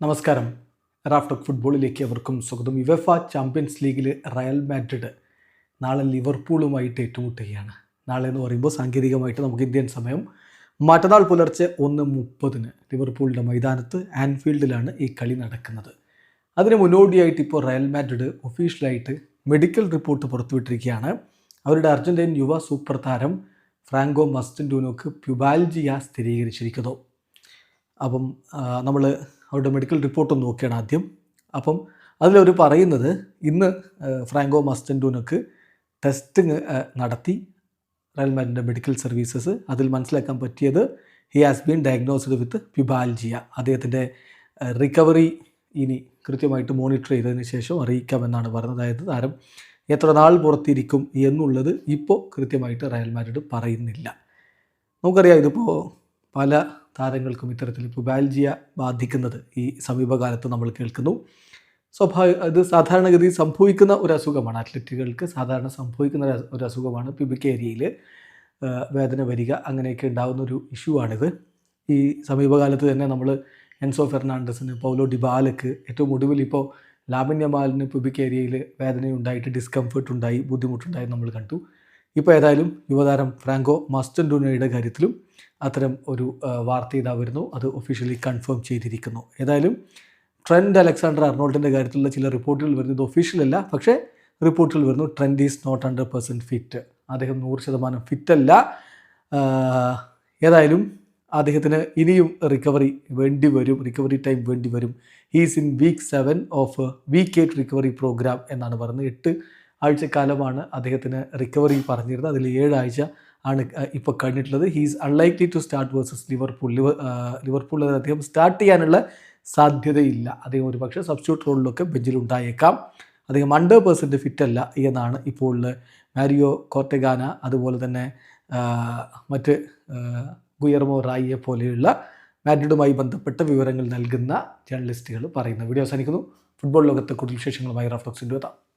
നമസ്കാരം. റാഫ്റ്റർ ഫുട്ബോളിലേക്ക് അവർക്കും സ്വാഗതം. യുവഫ ചാമ്പ്യൻസ് ലീഗിൽ റയൽ മാഡ്രിഡ് നാളെ ലിവർപൂളുമായിട്ട് ഏറ്റുമുട്ടുകയാണ്. നാളെ എന്ന് പറയുമ്പോൾ സാങ്കേതികമായിട്ട് നമുക്ക് ഇന്ത്യൻ സമയം മറ്റന്നാൾ പുലർച്ചെ ഒന്ന് മുപ്പതിന് ലിവർപൂളിന്റെ മൈതാനത്ത് ആൻഫീൽഡിലാണ് ഈ കളി നടക്കുന്നത്. അതിന് മുന്നോടിയായിട്ട് ഇപ്പോൾ റയൽ മാഡ്രിഡ് ഒഫീഷ്യലായിട്ട് മെഡിക്കൽ റിപ്പോർട്ട് പുറത്തുവിട്ടിരിക്കുകയാണ്. അവരുടെ അർജന്റീൻ യുവ സൂപ്പർ താരം ഫ്രാങ്കോ മസ്റ്റൻഡൂനോക്ക് പ്യുബാൽജിയ സ്ഥിരീകരിച്ചിരിക്കുന്നു. അപ്പം നമ്മൾ അവരുടെ മെഡിക്കൽ റിപ്പോർട്ട് ഒന്ന് നോക്കുകയാണ് ആദ്യം. അപ്പം അതിലവർ പറയുന്നത് ഇന്ന് ഫ്രാങ്കോ മസ്റ്റൻഡൂനക്ക് ടെസ്റ്റിങ് നടത്തി. റയൽ മാഡ്രിന്റെ മെഡിക്കൽ സർവീസസ് അതിൽ മനസ്സിലാക്കാൻ പറ്റിയത് he has been diagnosed with pubalgia അദ്ദേഹത്തിന്റെ റിക്കവറി ഇനി കൃത്യമായിട്ട് മോണിറ്റർ ചെയ്തതിന് ശേഷം അറിയിക്കാമെന്നാണ് പറഞ്ഞത്. അതായത് താരം എത്ര നാൾ പുറത്തിരിക്കും എന്നുള്ളത് ഇപ്പോൾ കൃത്യമായിട്ട് റയൽ മാഡ്രിഡ് പറയുന്നില്ല. നമുക്കറിയാം ഇതിപ്പോൾ പല താരങ്ങൾക്കും ഇത്തരത്തിൽ പുബാൽജിയ ബാധിക്കുന്നത് ഈ സമീപകാലത്ത് നമ്മൾ കേൾക്കുന്നു. സ്വാഭാവിക ഇത് സാധാരണഗതി സംഭവിക്കുന്ന ഒരു അസുഖമാണ് അത്ലറ്റുകൾക്ക് സാധാരണ സംഭവിക്കുന്ന ഒരു അസുഖമാണ് പിബിക് ഏരിയയിൽ വേദന വരിക അങ്ങനെയൊക്കെ ഉണ്ടാകുന്ന ഒരു ഇഷ്യൂ ആണിത്. ഈ സമീപകാലത്ത് തന്നെ നമ്മൾ എൻസോ ഫെർണാണ്ടസിന് പൗലോ ഡിബാലക്ക് ഏറ്റവും ഒടുവിൽ ഇപ്പോൾ ലാമിന്യമാലിന് പുബിക് ഏരിയയിൽ വേദനയുണ്ടായിട്ട് ഡിസ്കംഫർട്ട് ഉണ്ടായി ബുദ്ധിമുട്ടുണ്ടായി നമ്മൾ കണ്ടു. ഇപ്പോൾ ഏതായാലും യുവതാരം ഫ്രാങ്കോ മസ്റ്റൻഡൂനയുടെ കാര്യത്തിലും അത്തരം ഒരു വാർത്ത ഇതാ വരുന്നു. അത് ഒഫീഷ്യലി കൺഫേം ചെയ്തിരിക്കുന്നു. ഏതായാലും ട്രെൻഡ് അലക്സാണ്ടർ അർണോൾഡിന്റെ കാര്യത്തിലുള്ള ചില റിപ്പോർട്ടുകൾ വരുന്നത് ഒഫീഷ്യൽ അല്ല. പക്ഷേ റിപ്പോർട്ടുകൾ വരുന്നു Trent is not hundred percent fit. അദ്ദേഹം നൂറ് ശതമാനം ഫിറ്റല്ല. ഏതായാലും അദ്ദേഹത്തിന് ഇനിയും റിക്കവറി വേണ്ടി വരും റിക്കവറി ടൈം വേണ്ടി വരും. He's in week seven of week eight recovery programme എന്നാണ് പറയുന്നത്. എട്ട് ആഴ്ചക്കാലമാണ് അദ്ദേഹത്തിന് റിക്കവറി പറഞ്ഞിരുന്നത്. അതിൽ ഏഴാഴ്ച ആണ് ഇപ്പോൾ കഴിഞ്ഞിട്ടുള്ളത് he's unlikely to start versus Liverpool liver Liverpool അദ്ദേഹം സ്റ്റാർട്ട് ചെയ്യാനുള്ള സാധ്യതയില്ല. അദ്ദേഹം ഒരു പക്ഷേ സബ്സ്റ്റിറ്റ്യൂട്ട് റോളിലൊക്കെ ബെഞ്ചിലുണ്ടായേക്കാം അദ്ദേഹം ഹൺഡ്രഡ് ഫിറ്റ് അല്ല എന്നാണ് ഇപ്പോൾ മാരിയോ കോർട്ടഗാന അതുപോലെ തന്നെ മറ്റ് ഗുയർമോ റായിയെ പോലെയുള്ള മാഡ്രിഡുമായി ബന്ധപ്പെട്ട വിവരങ്ങൾ നൽകുന്ന ജേർണലിസ്റ്റുകൾ പറയുന്നു വീഡിയോ അവസാനിക്കുന്നു. ഫുട്ബോൾ ലോകത്തെ കൂടുതൽ വിശേഷങ്ങളുമായി റഫ്ലക്സിന്റെ എത്താം